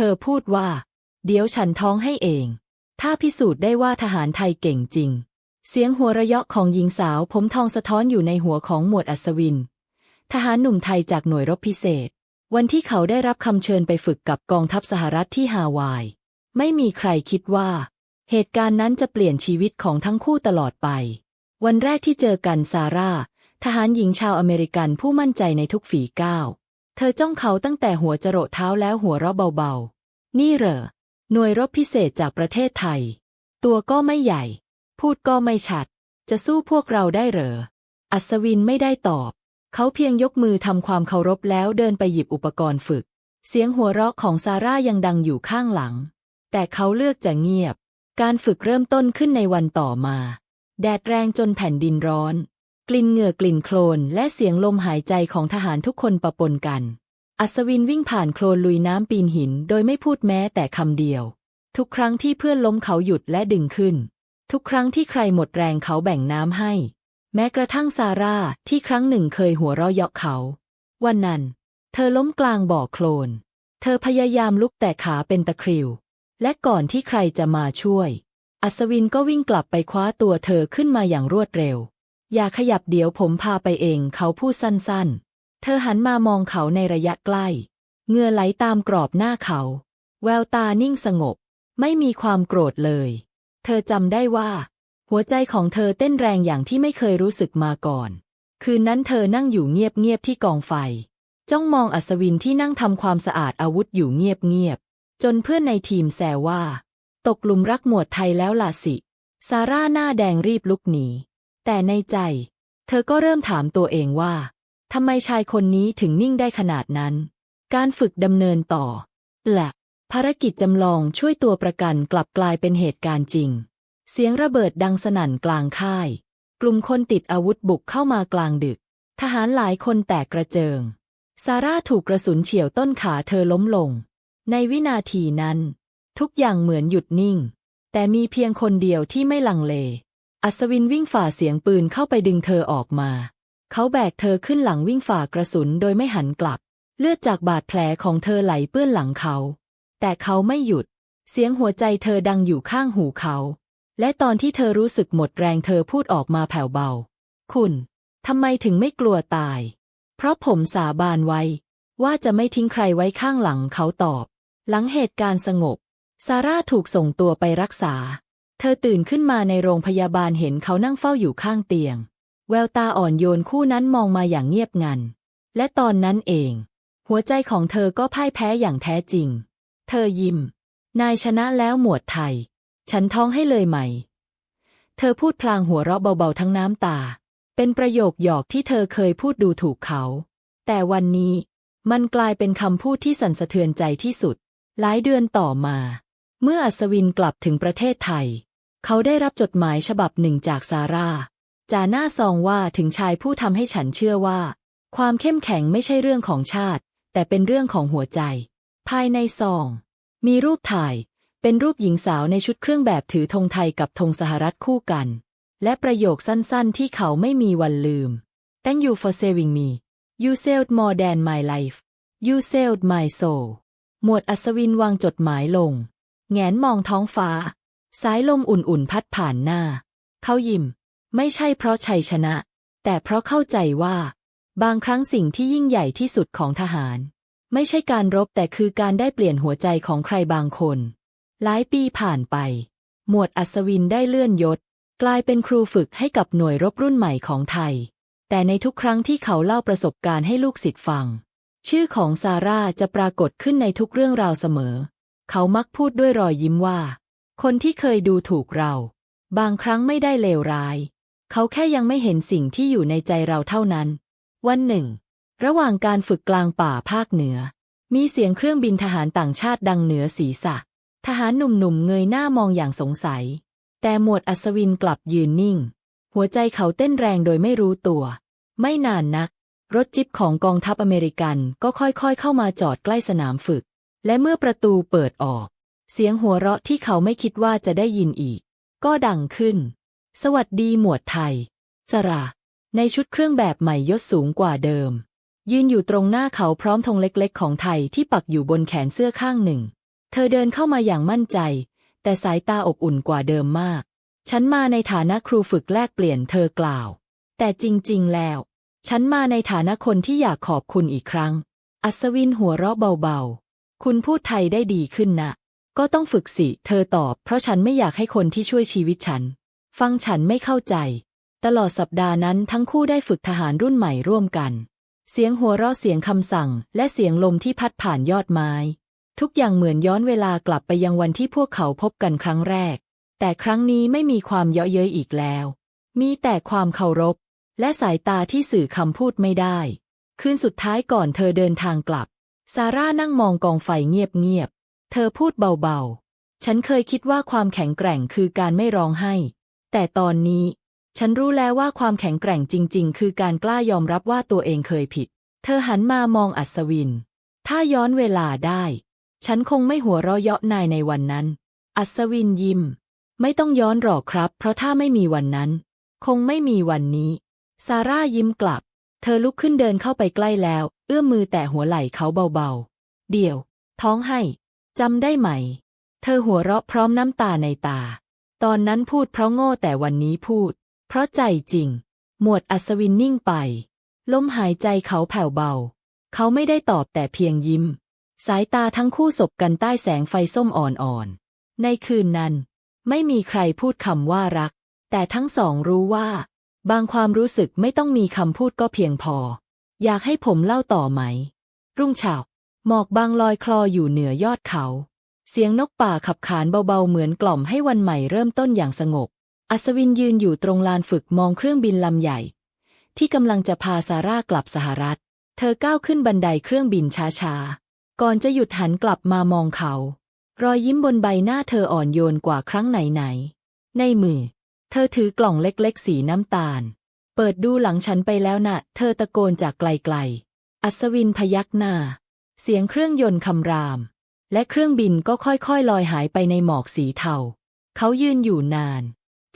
ธอพูดว่า เดี๋ยวฉันท้องให้เอง ถ้าพิสูจน์ได้ว่าทหารไทยเก่งจริง เสียงหัวเราะยาะของหญิงสาวผมทองสะท้อนอยู่ในหัวของหมวดอัศวิน ทหารหนุ่มไทยจากหน่วยรบพิเศษ วันที่เขาได้รับคำเชิญไปฝึกกับกองทัพสหรัฐที่ฮาวาย ไม่มีใครคิดว่า เหตุการณ์นั้นจะเปลี่ยนชีวิตของทั้งคู่ตลอดไป วันแรกที่เจอกันซาร่า ทหารหญิงชาวอเมริกันผู้มั่นใจในทุกฝีก้าว เธอจ้องเขาตั้งแต่หัวจรดเท้าแล้วหัวเราะเบาๆ นี่เหรอ หน่วยรบพิเศษจากประเทศไทย ตัวก็ไม่ใหญ่ พูดก็ไม่ชัด จะสู้พวกเราได้เหรอ อัศวินไม่ได้ตอบ เขาเพียงยกมือทำความเคารพแล้วเดินไปหยิบอุปกรณ์ฝึก เสียงหัวเราะของซาร่ายังดังอยู่ข้างหลัง แต่เขาเลือกจะเงียบ การฝึกเริ่มต้นขึ้นในวันต่อมา แดดแรงจนแผ่นดินร้อน กลิ่นเหงื่อกลิ่นโคลนและเสียงลมหายใจของทหารทุกคนปะปนกัน อัศวินวิ่งผ่านโคลนลุยน้ำปีนหิน โดยไม่พูดแม้แต่คำเดียว ทุกครั้งที่เพื่อนล้มเขาหยุดและดึงขึ้น ทุกครั้งที่ใครหมดแรงเขาแบ่งน้ำให้ แม้กระทั่งซาร่าที่ครั้งหนึ่งเคยหัวเราะเยาะเขา วันนั้น เธอล้มกลางบ่อโคลน เธอพยายามลุกแต่ขาเป็นตะคริว และก่อนที่ใครจะมาช่วย อัศวินก็วิ่งกลับไปคว้าตัวเธอขึ้นมาอย่างรวดเร็ว อย่าขยับเดี๋ยวผมพาไปเองเขาพูดสั้นๆ เธอหันมามองเขาในระยะใกล้ เงื่อไหลตามกรอบหน้าเขา แววตานิ่งสงบ ไม่มีความโกรธเลย เธอจำได้ว่า หัวใจของเธอเต้นแรงอย่างที่ไม่เคยรู้สึกมาก่อน คืนนั้นเธอนั่งอยู่เงียบๆที่กองไฟ จ้องมองอัศวินที่นั่งทำความสะอาดอาวุธอยู่เงียบๆจนเพื่อนในทีมแซวว่า ตกหลุมรักหมวดไทยแล้วล่ะสิซาร่าหน้าแดงรีบลุกหนี แต่ในใจ เธอก็เริ่มถามตัวเองว่าทำไมชายคนนี้ถึงนิ่งได้ขนาดนั้น การฝึกดำเนินต่อและภารกิจจำลองช่วยตัวประกันกลับกลายเป็นเหตุการณ์จริง เสียงระเบิดดังสนั่นกลางค่าย กลุ่มคนติดอาวุธบุกเข้ามากลางดึก ทหารหลายคนแตกกระเจิง ซาร่าถูกกระสุนเฉี่ยวต้นขาเธอล้มลง ในวินาทีนั้น ทุกอย่างเหมือนหยุดนิ่ง แต่มีเพียงคนเดียวที่ไม่ลังเล อัศวินวิ่งฝ่าเสียงปืนเข้าไปดึงเธอออกมา เขาแบกเธอขึ้นหลังวิ่งฝ่ากระสุนโดยไม่หันกลับ เลือดจากบาดแผลของเธอไหลเปื้อนหลังเขา แต่เขาไม่หยุด เสียงหัวใจเธอดังอยู่ข้างหูเขา และตอนที่เธอรู้สึกหมดแรงเธอพูดออกมาแผ่วเบา คุณทำไมถึงไม่กลัวตาย เพราะผมสาบานไว้ ว่าจะไม่ทิ้งใครไว้ข้างหลังเขาตอบ หลังเหตุการณ์สงบ ซาร่าถูกส่งตัวไปรักษา เธอตื่นขึ้นมาในโรงพยาบาลเห็นเขานั่งเฝ้าอยู่ข้างเตียง แววตาอ่อนโยนคู่นั้นมองมาอย่างเงียบงัน และตอนนั้นเอง หัวใจของเธอก็พ่ายแพ้อย่างแท้จริง เธอยิ้ม นายชนะแล้วหมวดไทย ฉันท้องให้เลยไหม เธอพูดพลางหัวเราะเบาๆทั้งน้ำตา เป็นประโยคหยอกที่เธอเคยพูดดูถูกเขา แต่วันนี้มันกลายเป็นคำพูดที่สั่นสะเทือนใจที่สุด หลายเดือนต่อมา เมื่ออัศวินกลับถึงประเทศไทย เขาได้รับจดหมายฉบับหนึ่งจากซาร่าจาหน้าซองว่าถึงชายผู้ทำให้ฉันเชื่อว่า ความเข้มแข็งไม่ใช่เรื่องของชาติ แต่เป็นเรื่องของหัวใจ ภายในซอง มีรูปถ่าย เป็นรูปหญิงสาวในชุดเครื่องแบบถือธงไทยกับธงสหรัฐคู่กัน และประโยคสั้นๆ ที่เขาไม่มีวันลืม Thank you for saving me you saved more than my life you saved my soul หมวดอัศวินวางจดหมายลง แงนมองท้องฟ้า สายลมอุ่นๆพัดผ่านหน้า เขายิ้ม ไม่ใช่เพราะชัยชนะ แต่เพราะเข้าใจว่า บางครั้งสิ่งที่ยิ่งใหญ่ที่สุดของทหาร ไม่ใช่การรบแต่คือการได้เปลี่ยนหัวใจของใครบางคน หลายปีผ่านไป หมวดอัศวินได้เลื่อนยศ กลายเป็นครูฝึกให้กับหน่วยรบรุ่นใหม่ของไทย แต่ในทุกครั้งที่เขาเล่าประสบการณ์ให้ลูกศิษย์ฟัง ชื่อของซาร่าจะปรากฏขึ้นในทุกเรื่องราวเสมอ เขามักพูดด้วยรอยยิ้มว่า คนที่เคยดูถูกเรา บางครั้งไม่ได้เลวร้าย เขาแค่ยังไม่เห็นสิ่งที่อยู่ในใจเราเท่านั้น วันหนึ่ง ระหว่างการฝึกกลางป่าภาคเหนือ มีเสียงเครื่องบินทหารต่างชาติดังเหนือศีรษะ ทหารหนุ่มๆเงยหน้ามองอย่างสงสัย แต่หมวดอัศวินกลับยืนนิ่ง หัวใจเขาเต้นแรงโดยไม่รู้ตัว ไม่นานนัก รถจิ๊บของกองทัพอเมริกันก็ค่อยๆ เข้ามาจอดใกล้สนามฝึก และเมื่อประตูเปิดออก เสียงหัวเราะที่เขาไม่คิดว่าจะได้ยินอีก ก็ดังขึ้น สวัสดีหมวดไทย สระ ในชุดเครื่องแบบใหม่ยศสูงกว่าเดิม ยืนอยู่ตรงหน้าเขาพร้อมธงเล็กๆ ของไทยที่ปักอยู่บนแขนเสื้อข้างหนึ่ง เธอเดินเข้ามาอย่างมั่นใจ แต่สายตาอบอุ่นกว่าเดิมมาก ฉันมาในฐานะครูฝึกแลกเปลี่ยนเธอกล่าว แต่จริงๆ แล้ว ฉันมาในฐานะคนที่อยากขอบคุณอีกครั้ง อัศวินหัวเราะเบาๆ คุณพูดไทยได้ดีขึ้นนะ ก็ต้องฝึกสิ เธอตอบ เพราะฉันไม่อยากให้คนที่ช่วยชีวิตฉัน ฟังฉันไม่เข้าใจ ตลอดสัปดาห์นั้นทั้งคู่ได้ฝึกทหารรุ่นใหม่ร่วมกัน เสียงหัวเราะเสียงคำสั่ง และเสียงลมที่พัดผ่านยอดไม้ ทุกอย่างเหมือนย้อนเวลากลับไปยังวันที่พวกเขาพบกันครั้งแรก แต่ครั้งนี้ไม่มีความเยาะเย้ยอีกแล้ว มีแต่ความเคารพ และสายตาที่สื่อคำพูดไม่ได้ คืนสุดท้ายก่อนเธอเดินทางกลับ ซาร่านั่งมองกองไฟเงียบ เธอพูดเบาๆ ฉันเคยคิดว่าความแข็งแกร่งคือการไม่ร้องไห้ แต่ตอนนี้ ฉันรู้แล้วว่าความแข็งแกร่งจริง ๆ คือการกล้ายอมรับว่าตัวเองเคยผิด เธอหันมามองอัศวิน ถ้าย้อนเวลาได้ ฉันคงไม่หัวเราะเยาะนายในวันนั้น อัศวินยิ้ม ไม่ต้องย้อนหรอกครับ เพราะถ้าไม่มีวันนั้น คงไม่มีวันนี้ ซาร่ายิ้มกลับ เธอลุกขึ้นเดินเข้าไปใกล้แล้ว เอื้อมมือแตะหัวไหล่เขาเบาๆ เดี๋ยว ท้องให้ จำได้ไหม เธอหัวเราะพร้อมน้ำตาในตา ตอนนั้นพูดเพราะโง่แต่วันนี้พูด เพราะใจจริง หมวดอัศวินนิ่งไป ลมหายใจเขาแผ่วเบา เขาไม่ได้ตอบแต่เพียงยิ้ม สายตาทั้งคู่สบกันใต้แสงไฟส้มอ่อนๆ ในคืนนั้น ไม่มีใครพูดคำว่ารัก แต่ทั้งสองรู้ว่า บางความรู้สึกไม่ต้องมีคำพูดก็เพียงพอ อยากให้ผมเล่าต่อไหม รุ่งเช้า หมอกบางลอยคลออยู่เหนือยอดเขา เสียงนกป่าขับขานเบาๆเหมือนกล่อมให้วันใหม่เริ่มต้นอย่างสงบ อัศวินยืนอยู่ตรงลานฝึกมองเครื่องบินลำใหญ่ ที่กำลังจะพาซาร่ากลับสหรัฐ เธอก้าวขึ้นบันไดเครื่องบินช้าๆ ก่อนจะหยุดหันกลับมามองเขา รอยยิ้มบนใบหน้าเธออ่อนโยนกว่าครั้งไหนๆ ในมือ เธอถือกล่องเล็กๆ สีน้ำตาล เปิดดูหลังฉันไปแล้วนะ่ะ เธอตะโกนจากไกลๆ อัศวินพยักหน้า เสียงเครื่องยนต์คำราม และเครื่องบินก็ค่อยๆ ลอยหายไปในหมอกสีเทา เขายืนอยู่นาน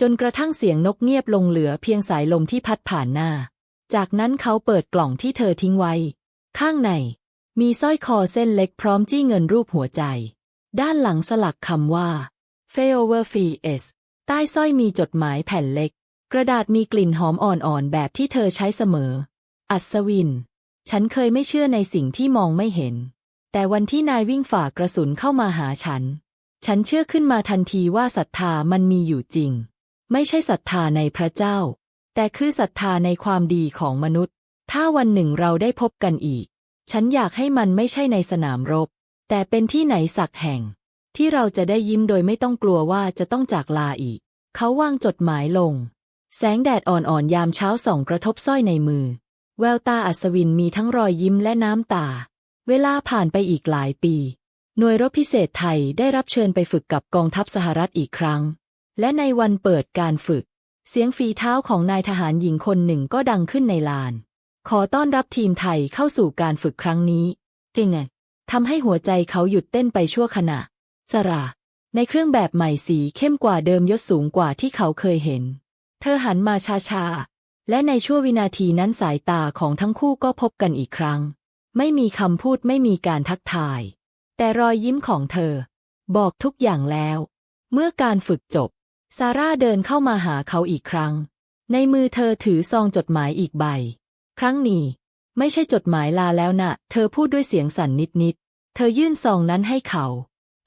จนกระทั่งเสียงนกเงียบลงเหลือเพียงสายลมที่พัดผ่านหน้า จากนั้นเขาเปิดกล่องที่เธอทิ้งไว้ ข้างใน มีสร้อยคอเส้นเล็กพร้อมจี้เงินรูปหัวใจ ด้านหลังสลักคำว่า f a o v e r f e s ใต้สร้อยมีจดหมายแผ่นเล็ก กระดาษมีกลิ่นหอมอ่อนๆแบบที่เธอใช้เสมอ อัศวิน ฉันเคยไม่เชื่อในสิ่งที่มองไม่เห็น แต่วันที่นายวิ่งฝ่ากระสุนเข้ามาหาฉัน ฉันเชื่อขึ้นมาทันทีว่าศรัทธามันมีอยู่จริง ไม่ใช่ศรัทธาในพระเจ้า แต่คือศรัทธาในความดีของมนุษย์ ถ้าวันหนึ่งเราได้พบกันอีก ฉันอยากให้มันไม่ใช่ในสนามรบ แต่เป็นที่ไหนสักแห่ง ที่เราจะได้ยิ้มโดยไม่ต้องกลัวว่าจะต้องจากลาอีก เขาวางจดหมายลง แสงแดดอ่อนๆยามเช้าส่องกระทบสร้อยในมือ แววตาอัศวินมีทั้งรอยยิ้มและน้ำตา เวลาผ่านไปอีกหลายปี หน่วยรบพิเศษไทยได้รับเชิญไปฝึกกับกองทัพสหรัฐอีกครั้ง และในวันเปิดการฝึก เสียงฝีเท้าของนายทหารหญิงคนหนึ่งก็ดังขึ้นในลาน ขอต้อนรับทีมไทยเข้าสู่การฝึกครั้งนี้จริงไงทำให้หัวใจเขาหยุดเต้นไปชั่วขณะจราในเครื่องแบบใหม่สีเข้มกว่าเดิมยศสูงกว่าที่เขาเคยเห็น เธอหันมาช้าๆ และในชั่ววินาทีนั้นสายตาของทั้งคู่ก็พบกันอีกครั้ง ไม่มีคำพูดไม่มีการทักทาย แต่รอยยิ้มของเธอ บอกทุกอย่างแล้ว เมื่อการฝึกจบ ซาร่าเดินเข้ามาหาเขาอีกครั้ง ในมือเธอถือซองจดหมายอีกใบ ครั้งนี้ ไม่ใช่จดหมายลาแล้วนะ เธอพูดด้วยเสียงสั่นนิดๆ เธอยื่นซองนั้นให้เขา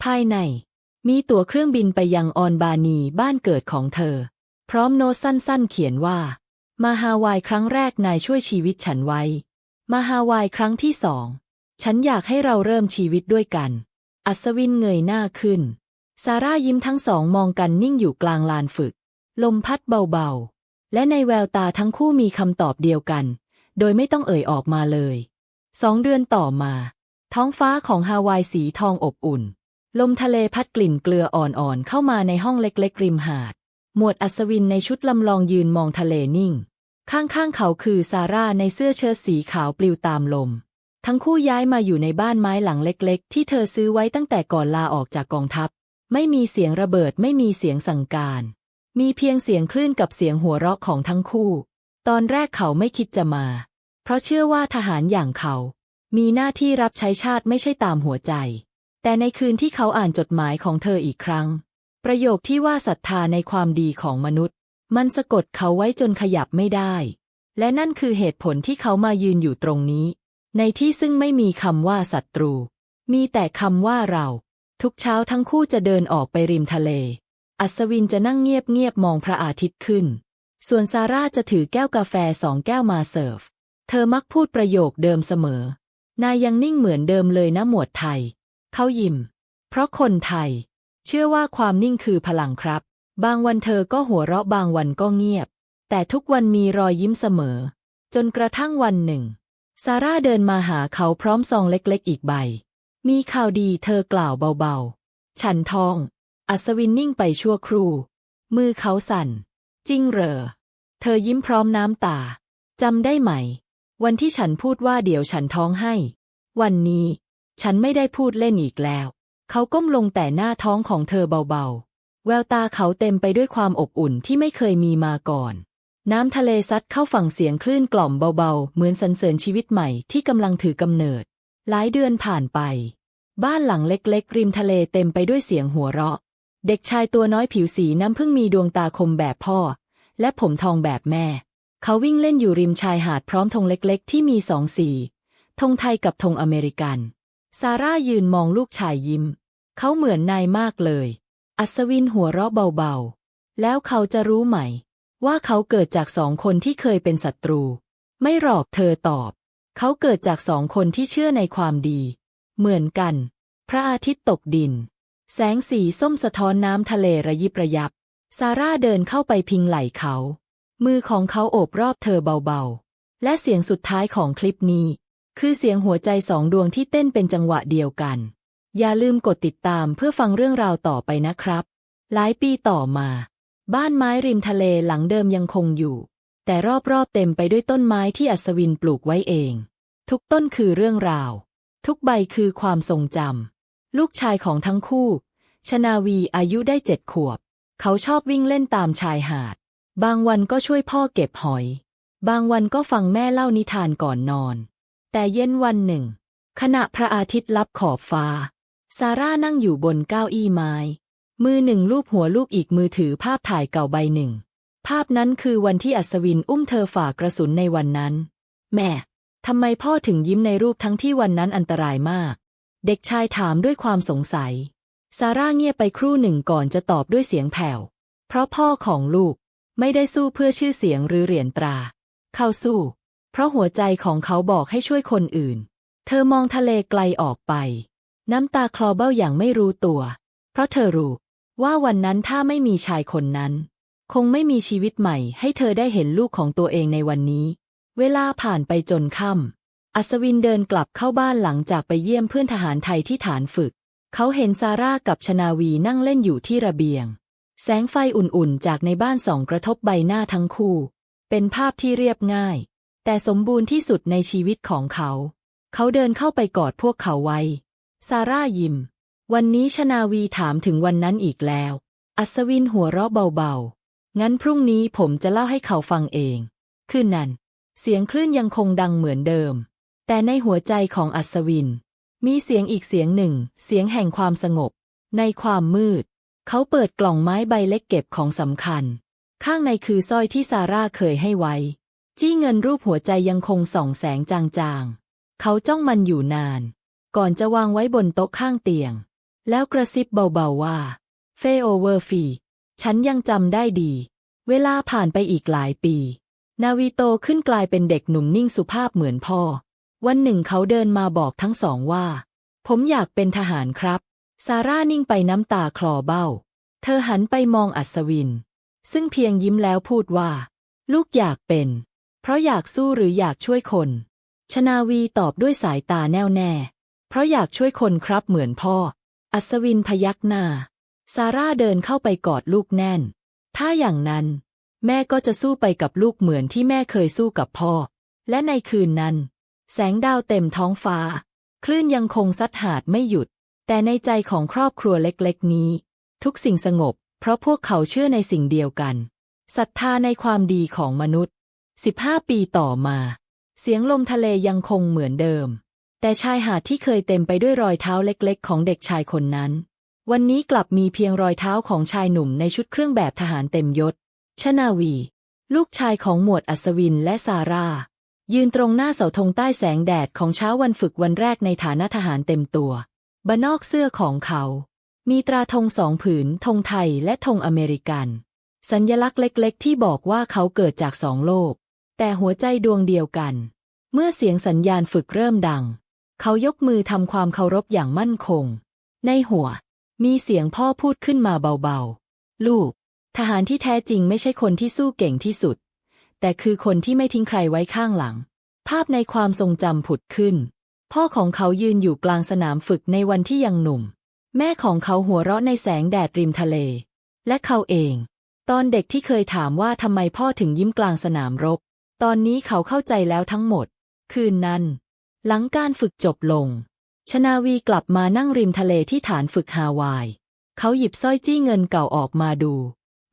ภายใน มีตั๋วเครื่องบินไปยังออนบานีบ้านเกิดของเธอ พร้อมโน้ตสั้นๆ เขียนว่า มาฮาวายครั้งแรกนายช่วยชีวิตฉันไว้ มาฮาวายครั้งที่สอง ฉันอยากให้เราเริ่มชีวิตด้วยกัน อัศวินเงยหน้าขึ้น ซาร่ายิ้มทั้งสองมองกันนิ่งอยู่กลางลานฝึก ลมพัดเบาๆ และในแววตาทั้งคู่มีคำตอบเดียวกัน โดยไม่ต้องเอ่ยออกมาเลย สองเดือนต่อมา ท้องฟ้าของฮาวายสีทองอบอุ่น ลมทะเลพัดกลิ่นเกลืออ่อนๆเข้ามาในห้องเล็กๆริมหาด หมวดอัศวินในชุดลำลองยืนมองทะเลนิ่ง ข้างๆเขาคือซาร่าในเสื้อเชิ้ตสีขาวปลิวตามลม ทั้งคู่ย้ายมาอยู่ในบ้านไม้หลังเล็กๆ ที่เธอซื้อไว้ตั้งแต่ก่อนลาออกจากกองทัพ ไม่มีเสียงระเบิดไม่มีเสียงสั่งการ มีเพียงเสียงคลื่นกับเสียงหัวเราะของทั้งคู่ ตอนแรกเขาไม่คิดจะมา เพราะเชื่อว่าทหารอย่างเขา มีหน้าที่รับใช้ชาติไม่ใช่ตามหัวใจแแต่ในคืนที่เขาอ่านจดหมายของเธออีกครั้ง ประโยคที่ว่าศรัทธาในความดีของมนุษย์ มันสะกดเขาไว้จนขยับไม่ได้ และนั่นคือเหตุผลที่เขามายืนอยู่ตรงนี้ ในที่ซึ่งไม่มีคำว่าศัตรู มีแต่คำว่าเรา ทุกเช้าทั้งคู่จะเดินออกไปริมทะเล อัศวินจะนั่งเงียบๆมองพระอาทิตย์ขึ้น ส่วนซาร่าจะถือแก้วกาแฟสองแก้วมาเสิร์ฟ เธอมักพูดประโยคเดิมเสมอ นายยังนิ่งเหมือนเดิมเลยนะหมวดไทย เขายิ้ม เพราะคนไทย เชื่อว่าความนิ่งคือพลังครับ บางวันเธอก็หัวเราะบางวันก็เงียบ แต่ทุกวันมีรอยยิ้มเสมอ จนกระทั่งวันหนึ่ง ซาร่าเดินมาหาเขาพร้อมซองเล็กๆ อีกใบ มีข่าวดีเธอกล่าวเบาๆ ฉันทอง อัศวินนิ่งไปชั่วครู่ มือเขาสั่น จริงเหรอ เธอยิ้มพร้อมน้ำตา จำได้ไหม วันที่ฉันพูดว่าเดี๋ยวฉันท้องให้ วันนี้ ฉันไม่ได้พูดเล่นอีกแล้ว เขาก้มลงแต่หน้าท้องของเธอเบาๆ แววตาเขาเต็มไปด้วยความอบอุ่นที่ไม่เคยมีมาก่อน น้ำทะเลซัดเข้าฝั่งเสียงคลื่นกล่อมเบาๆ เหมือนสรรเสริญชีวิตใหม่ที่กำลังถือกำเนิด หลายเดือนผ่านไป บ้านหลังเล็กๆ ริมทะเลเต็มไปด้วยเสียงหัวเราะ เด็กชายตัวน้อยผิวสีน้ำพิ่งมีดวงตาคมแบบพ่อ และผมทองแบบแม่ เขาวิ่งเล่นอยู่ริมชายหาดพร้อมธงเล็กๆ ที่มีสองสีธงไทยกับธงอเมริกัน ซาร่ายืนมองลูกชายยิ้ม เขาเหมือนนายมากเลย อัศวินหัวเราะเบาๆ แล้วเขาจะรู้ไหม ว่าเขาเกิดจากสองคนที่เคยเป็นศัตรู ไม่หรอกเธอตอบ เขาเกิดจากสองคนที่เชื่อในความดี เหมือนกัน พระอาทิตย์ตกดิน แสงสีส้มสะท้อนน้ำทะเลระยิบระยับ ซาร่าเดินเข้าไปพิงไหล่เขา มือของเขาโอบรอบเธอเบาๆ และเสียงสุดท้ายของคลิปนี้ คือเสียงหัวใจสองดวงที่เต้นเป็นจังหวะเดียวกัน อย่าลืมกดติดตามเพื่อฟังเรื่องราวต่อไปนะครับ หลายปีต่อมา บ้านไม้ริมทะเลหลังเดิมยังคงอยู่ แต่รอบๆเต็มไปด้วยต้นไม้ที่อัศวินปลูกไว้เอง ทุกต้นคือเรื่องราว ทุกใบคือความทรงจำลูกชายของทั้งคู่ ชนาวีอายุได้เจ็ดขวบ เขาชอบวิ่งเล่นตามชายหาด บางวันก็ช่วยพ่อเก็บหอย บางวันก็ฟังแม่เล่านิทานก่อนนอน แต่เย็นวันหนึ่ง ขณะพระอาทิตย์ลับขอบฟ้า ซาร่านั่งอยู่บนเก้าอี้ไม้ มือหนึ่งลูบหัวลูกอีกมือถือภาพถ่ายเก่าใบหนึ่ง ภาพนั้นคือวันที่อัศวินอุ้มเธอฝ่ากระสุนในวันนั้น แม่ทำไมพ่อถึงยิ้มในรูปทั้งที่วันนั้นอันตรายมาก เด็กชายถามด้วยความสงสัย ซาร่าเงียบไปครู่หนึ่งก่อนจะตอบด้วยเสียงแผ่ว เพราะพ่อของลูกไม่ได้สู้เพื่อชื่อเสียงหรือเหรียญตรา เข้าสู้ ราะหัวใจของเขาบอกให้ช่วยคนอื่น เธอมองทะเลไกลออกไป น้ำตาคลอเบ้าอย่างไม่รู้ตัว เพราะเธอรู้ ว่าวันนั้นถ้าไม่มีชายคนนั้น คงไม่มีชีวิตใหม่ ให้เธอได้เห็นลูกของตัวเองในวันนี้ เวลาผ่านไปจนค่ำอัศวินเดินกลับเข้าบ้านหลังจากไปเยี่ยมเพื่อนทหารไทยที่ฐานฝึก เขาเห็นซาร่ากับชนาวีนั่งเล่นอยู่ที่ระเบียง แสงไฟอุ่นๆจากในบ้านส่องกระทบใบหน้าทั้งคู่ เป็นภาพที่เรียบง่าย แต่สมบูรณ์ที่สุดในชีวิตของเขา เขาเดินเข้าไปกอดพวกเขาไว้ ซาร่ายิ้ม วันนี้ชนาวีถามถึงวันนั้นอีกแล้ว อัศวินหัวเราะเบาๆ งั้นพรุ่งนี้ผมจะเล่าให้เขาฟังเอง คืนนั้น เสียงคลื่นยังคงดังเหมือนเดิม แต่ในหัวใจของอัศวิน มีเสียงอีกเสียงหนึ่ง เสียงแห่งความสงบ ในความมืด เขาเปิดกล่องไม้ใบเล็กเก็บของสำคัญ ข้างในคือสร้อยที่ซาร่าเคยให้ไว้ จี้เงินรูปหัวใจยังคงส่องแสงจางๆ เขาจ้องมันอยู่นาน ก่อนจะวางไว้บนโต๊ะข้างเตียง แล้วกระซิบเบาๆว่า เฟโอเวอร์ฟี ฉันยังจำได้ดี เวลาผ่านไปอีกหลายปี นาวีโตขึ้นกลายเป็นเด็กหนุ่มนิ่งสุภาพเหมือนพ่อ วันหนึ่งเขาเดินมาบอกทั้งสองว่า ผมอยากเป็นทหารครับ ซาร่านิ่งไปน้ำตาคลอเบ้า เธอหันไปมองอัศวิน ซึ่งเพียงยิ้มแล้วพูดว่า ลูกอยากเป็น ราะอยากสู้หรืออยากช่วยคน ชนาวีตอบด้วยสายตาแน่วแน่ เพราะอยากช่วยคนครับเหมือนพ่อ อัศวินพยักหน้า ซาร่าเดินเข้าไปกอดลูกแน่น ถ้าอย่างนั้น แม่ก็จะสู้ไปกับลูกเหมือนที่แม่เคยสู้กับพ่อ และในคืนนั้น แสงดาวเต็มท้องฟ้า คลื่นยังคงซัดหาดไม่หยุด แต่ในใจของครอบครัวเล็กๆ นี้ ทุกสิ่งสงบ เพราะพวกเขาเชื่อในสิ่งเดียวกันศรัทธาในความดีของมนุษย์ 15 ปีต่อมา เสียงลมทะเลยังคงเหมือนเดิม แต่ชายหาดที่เคยเต็มไปด้วยรอยเท้าเล็กๆ ของเด็กชายคนนั้น วันนี้กลับมีเพียงรอยเท้าของชายหนุ่มในชุดเครื่องแบบทหารเต็มยศ ชนาวี ลูกชายของหมวดอัศวินและซาร่า ยืนตรงหน้าเสาธงใต้แสงแดดของเช้าวันฝึกวันแรกในฐานะทหารเต็มตัวบนอกเสื้อของเขา มีตราธงสองผืนธงไทยและธงอเมริกัน สัญญลักษณ์เล็ก ๆ ที่บอกว่าเขาเกิดจากสองโลก แต่หัวใจดวงเดียวกัน เมื่อเสียงสัญญาณฝึกเริ่มดัง เขายกมือทำความเคารพอย่างมั่นคง ในหัว มีเสียงพ่อพูดขึ้นมาเบาๆ ลูก ทหารที่แท้จริงไม่ใช่คนที่สู้เก่งที่สุด แต่คือคนที่ไม่ทิ้งใครไว้ข้างหลัง ภาพในความทรงจำผุดขึ้น พ่อของเขายืนอยู่กลางสนามฝึกในวันที่ยังหนุ่ม แม่ของเขาหัวเราะในแสงแดดริมทะเล และเขาเอง ตอนเด็กที่เคยถามว่าทำไมพ่อถึงยิ้มกลางสนามรบ ตอนนี้เขาเข้าใจแล้วทั้งหมด คืนนั้น หลังการฝึกจบลง ชนาวีกลับมานั่งริมทะเลที่ฐานฝึกฮาวาย เขาหยิบสร้อยจี้เงินเก่าออกมาดู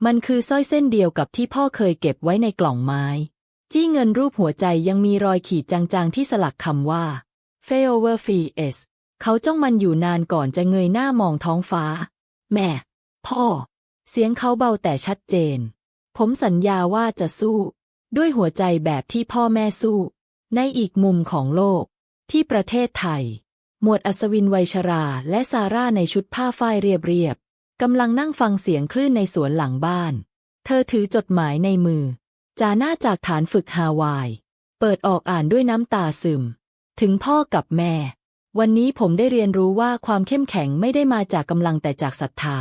มันคือสร้อยเส้นเดียวกับที่พ่อเคยเก็บไว้ในกล่องไม้ จี้เงินรูปหัวใจยังมีรอยขีดจางๆที่สลักคำว่า f a i l o v e r f e s เขาจ้องมันอยู่นานก่อนจะเงยหน้ามองท้องฟ้า แม่ พ่อ เสียงเขาเบาแต่ชัดเจน ผมสัญญาว่าจะสู้ ด้วยหัวใจแบบที่พ่อแม่สู้ ในอีกมุมของโลก ที่ประเทศไทย หมวดอัศวินไวยชราและซาร่าในชุดผ้าฝ้ายเรียบๆกำลังนั่งฟังเสียงคลื่นในสวนหลังบ้าน เธอถือจดหมายในมือ จาหน้าจากฐานฝึกฮาวาย เปิดออกอ่านด้วยน้ำตาซึม ถึงพ่อกับแม่ วันนี้ผมได้เรียนรู้ว่าความเข้มแข็งไม่ได้มาจากกำลังแต่จากศรัทธา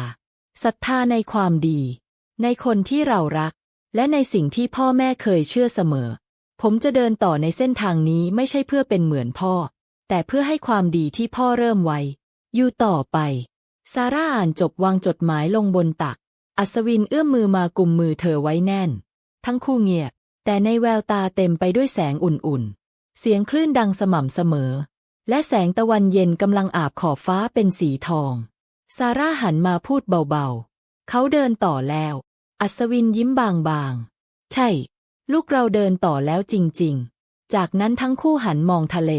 ศรัทธาในความดี ในคนที่เรารัก และในสิ่งที่พ่อแม่เคยเชื่อเสมอ ผมจะเดินต่อในเส้นทางนี้ไม่ใช่เพื่อเป็นเหมือนพ่อ แต่เพื่อให้ความดีที่พ่อเริ่มไว้ อยู่ต่อไป ซาร่าอ่านจบวางจดหมายลงบนตัก อัศวินเอื้อมมือมากุมมือเธอไว้แน่น ทั้งคู่เงียบ แต่ในแววตาเต็มไปด้วยแสงอุ่นๆ เสียงคลื่นดังสม่ำเสมอ และแสงตะวันเย็นกำลังอาบขอบฟ้าเป็นสีทอง ซาร่าหันมาพูดเบาๆ เขาเดินต่อแล้ว อัศวินยิ้มบางๆ ใช่ ลูกเราเดินต่อแล้วจริง ๆ จากนั้นทั้งคู่หันมองทะเล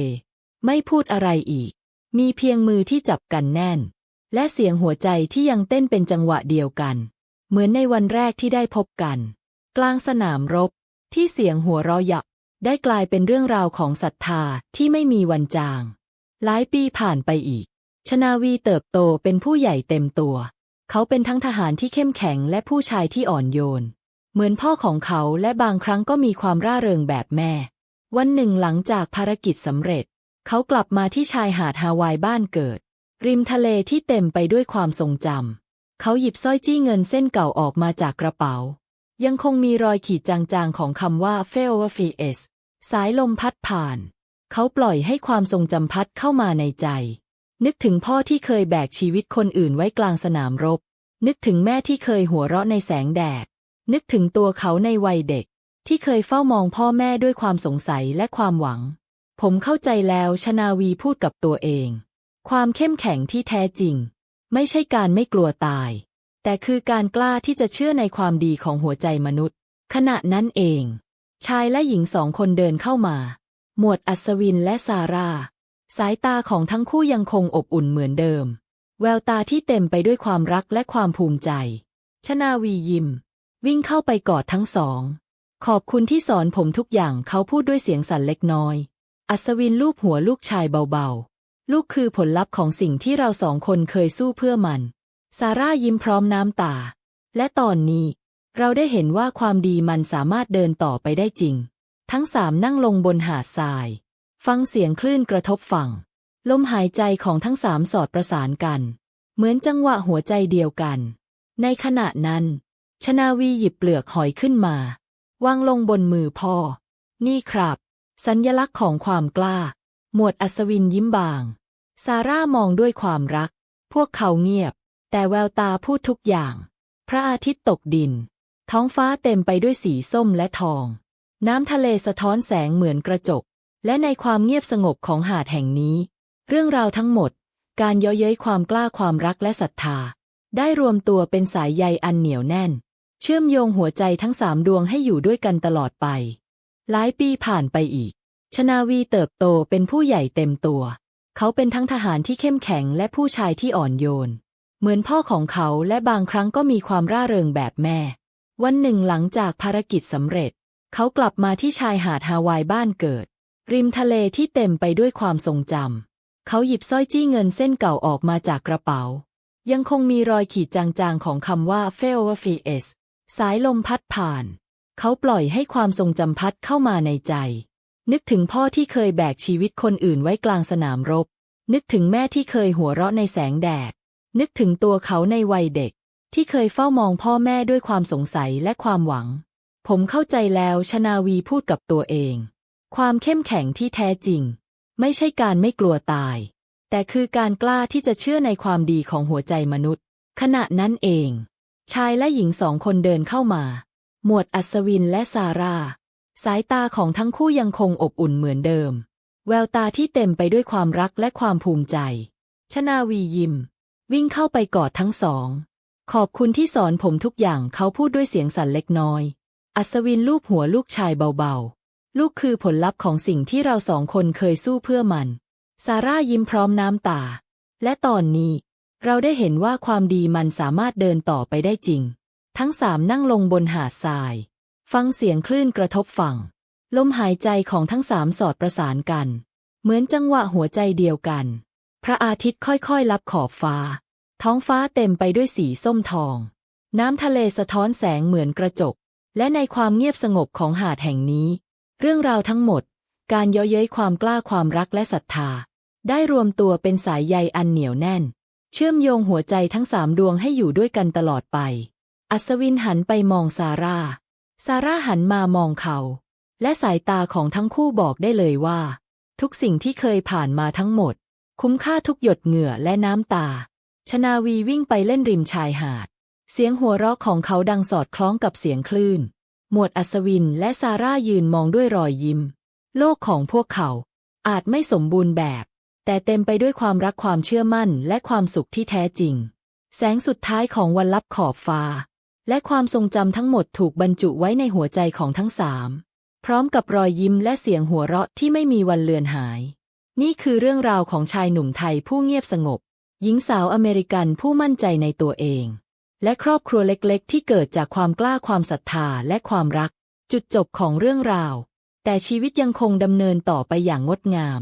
ไม่พูดอะไรอีก มีเพียงมือที่จับกันแน่น และเสียงหัวใจที่ยังเต้นเป็นจังหวะเดียวกัน เหมือนในวันแรกที่ได้พบกัน กลางสนามรบ ที่เสียงหัวเราะยักได้กลายเป็นเรื่องราวของศรัทธาที่ไม่มีวันจาง หลายปีผ่านไปอีก ชนาวีเติบโตเป็นผู้ใหญ่เต็มตัว เขาเป็นทั้งทหารที่เข้มแข็งและผู้ชายที่อ่อนโยน เหมือนพ่อของเขาและบางครั้งก็มีความร่าเริงแบบแม่ วันหนึ่งหลังจากภารกิจสำเร็จ เขากลับมาที่ชายหาดฮาวายบ้านเกิด ริมทะเลที่เต็มไปด้วยความทรงจำเขาหยิบสร้อยจี้เงินเส้นเก่าออกมาจากกระเป๋า ยังคงมีรอยขีดจางๆของคำว่า f a i l f s สายลมพัดผ่าน เขาปล่อยให้ความทรงจำพัดเข้ามาในใจ นึกถึงพ่อที่เคยแบกชีวิตคนอื่นไว้กลางสนามรบ นึกถึงแม่ที่เคยหัวเราะในแสงแดด นึกถึงตัวเขาในวัยเด็ก ที่เคยเฝ้ามองพ่อแม่ด้วยความสงสัยและความหวัง ผมเข้าใจแล้วชนาวีพูดกับตัวเอง ความเข้มแข็งที่แท้จริง ไม่ใช่การไม่กลัวตาย แต่คือการกล้าที่จะเชื่อในความดีของหัวใจมนุษย์ ขณะนั้นเอง ชายและหญิงสองคนเดินเข้ามา หมวดอัศวินและซาร่า สายตาของทั้งคู่ยังคงอบอุ่นเหมือนเดิม แววตาที่เต็มไปด้วยความรักและความภูมิใจ ชนาวียิ้ม วิ่งเข้าไปกอดทั้งสอง ขอบคุณที่สอนผมทุกอย่างเขาพูดด้วยเสียงสั่นเล็กน้อย อัศวินลูบหัวลูกชายเบาๆ ลูกคือผลลัพธ์ของสิ่งที่เราสองคนเคยสู้เพื่อมัน ซาร่ายิ้มพร้อมน้ำตา และตอนนี้ เราได้เห็นว่าความดีมันสามารถเดินต่อไปได้จริง ทั้งสามนั่งลงบนหาดทราย ฟังเสียงคลื่นกระทบฝั่ง ลมหายใจของทั้งสามสอดประสานกัน เหมือนจังหวะหัวใจเดียวกัน ในขณะนั้น ชนาวีหยิบเปลือกหอยขึ้นมาวางลงบนมือพ่อ นี่ครับ สัญญลักษณ์ของความกล้า หมวดอัศวินยิ้มบาง ซาร่ามองด้วยความรัก พวกเขาเงียบ แต่แววตาพูดทุกอย่าง พระอาทิตย์ตกดิน ท้องฟ้าเต็มไปด้วยสีส้มและทอง น้ำทะเลสะท้อนแสงเหมือนกระจก และในความเงียบสงบของหาดแห่งนี้ เรื่องราวทั้งหมด การย้อเย้ยความกล้าความรักและศรัทธา ได้รวมตัวเป็นสายใยอันเหนียวแน่น เชื่อมโยงหัวใจทั้งสามดวงให้อยู่ด้วยกันตลอดไป หลายปีผ่านไปอีกชชนาวีเติบโตเป็นผู้ใหญ่เต็มตัว เขาเป็นทั้งทหารที่เข้มแข็งและผู้ชายที่อ่อนโยน เหมือนพ่อของเขาและบางครั้งก็มีความร่าเริงแบบแม่ วันหนึ่งหลังจากภารกิจสำเร็จ เขากลับมาที่ชายหาดฮาวายบ้านเกิด ริมทะเลที่เต็มไปด้วยความทรงจำ เขาหยิบสร้อยจี้เงินเส้นเก่าออกมาจากกระเป๋า ยังคงมีรอยขีดจางๆของคำว่า f a i l f s สายลมพัดผ่าน เขาปล่อยให้ความทรงจำพัดเข้ามาในใจ นึกถึงพ่อที่เคยแบกชีวิตคนอื่นไว้กลางสนามรบ นึกถึงแม่ที่เคยหัวเราะในแสงแดด นึกถึงตัวเขาในวัยเด็ก ที่เคยเฝ้ามองพ่อแม่ด้วยความสงสัยและความหวัง ผมเข้าใจแล้วชนาวีพูดกับตัวเอง ความเข้มแข็งที่แท้จริง ไม่ใช่การไม่กลัวตาย แต่คือการกล้าที่จะเชื่อในความดีของหัวใจมนุษย์ ขณะนั้นเอง ชายและหญิงสองคนเดินเข้ามา หมวดอัศวินและซาร่า สายตาของทั้งคู่ยังคงอบอุ่นเหมือนเดิม แววตาที่เต็มไปด้วยความรักและความภูมิใจ ชนาวียิ้มวิ่งเข้าไปกอดทั้งสอง ขอบคุณที่สอนผมทุกอย่างเขาพูดด้วยเสียงสั่นเล็กน้อย อัศวินลูบหัวลูกชายเบาๆ ลูกคือผลลัพธ์ของสิ่งที่เราสองคนเคยสู้เพื่อมัน ซาร่ายิ้มพร้อมน้ำตา และตอนนี้ เราได้เห็นว่าความดีมันสามารถเดินต่อไปได้จริง ทั้งสามนั่งลงบนหาดทราย ฟังเสียงคลื่นกระทบฝั่ง ลมหายใจของทั้งสามสอดประสานกัน เหมือนจังหวะหัวใจเดียวกัน พระอาทิตย์ค่อยๆลับขอบฟ้า ท้องฟ้าเต็มไปด้วยสีส้มทอง น้ำทะเลสะท้อนแสงเหมือนกระจก และในความเงียบสงบของหาดแห่งนี้ เรื่องราวทั้งหมด การย้อเย้ยความกล้าความรักและศรัทธา ได้รวมตัวเป็นสายใยอันเหนียวแน่น เชื่อมโยงหัวใจทั้งสามดวงให้อยู่ด้วยกันตลอดไป อัศวินหันไปมองซาร่า ซาร่าหันมามองเขา และสายตาของทั้งคู่บอกได้เลยว่า ทุกสิ่งที่เคยผ่านมาทั้งหมด คุ้มค่าทุกหยดเหงื่อและน้ำตา ชนาวีวิ่งไปเล่นริมชายหาด เสียงหัวเราะของเขาดังสอดคล้องกับเสียงคลื่น หมวดอัศวินและซาร่ายืนมองด้วยรอยยิ้ม โลกของพวกเขา อาจไม่สมบูรณ์แบบ แต่เต็มไปด้วยความรักความเชื่อมั่นและความสุขที่แท้จริง แสงสุดท้ายของวันลับขอบฟ้า และความทรงจำทั้งหมดถูกบรรจุไว้ในหัวใจของทั้งสาม พร้อมกับรอยยิ้มและเสียงหัวเราะที่ไม่มีวันเลือนหาย นี่คือเรื่องราวของชายหนุ่มไทยผู้เงียบสงบ หญิงสาวอเมริกันผู้มั่นใจในตัวเอง และครอบครัวเล็กๆ ที่เกิดจากความกล้าความศรัทธาและความรัก จุดจบของเรื่องราว แต่ชีวิตยังคงดำเนินต่อไปอย่างงดงาม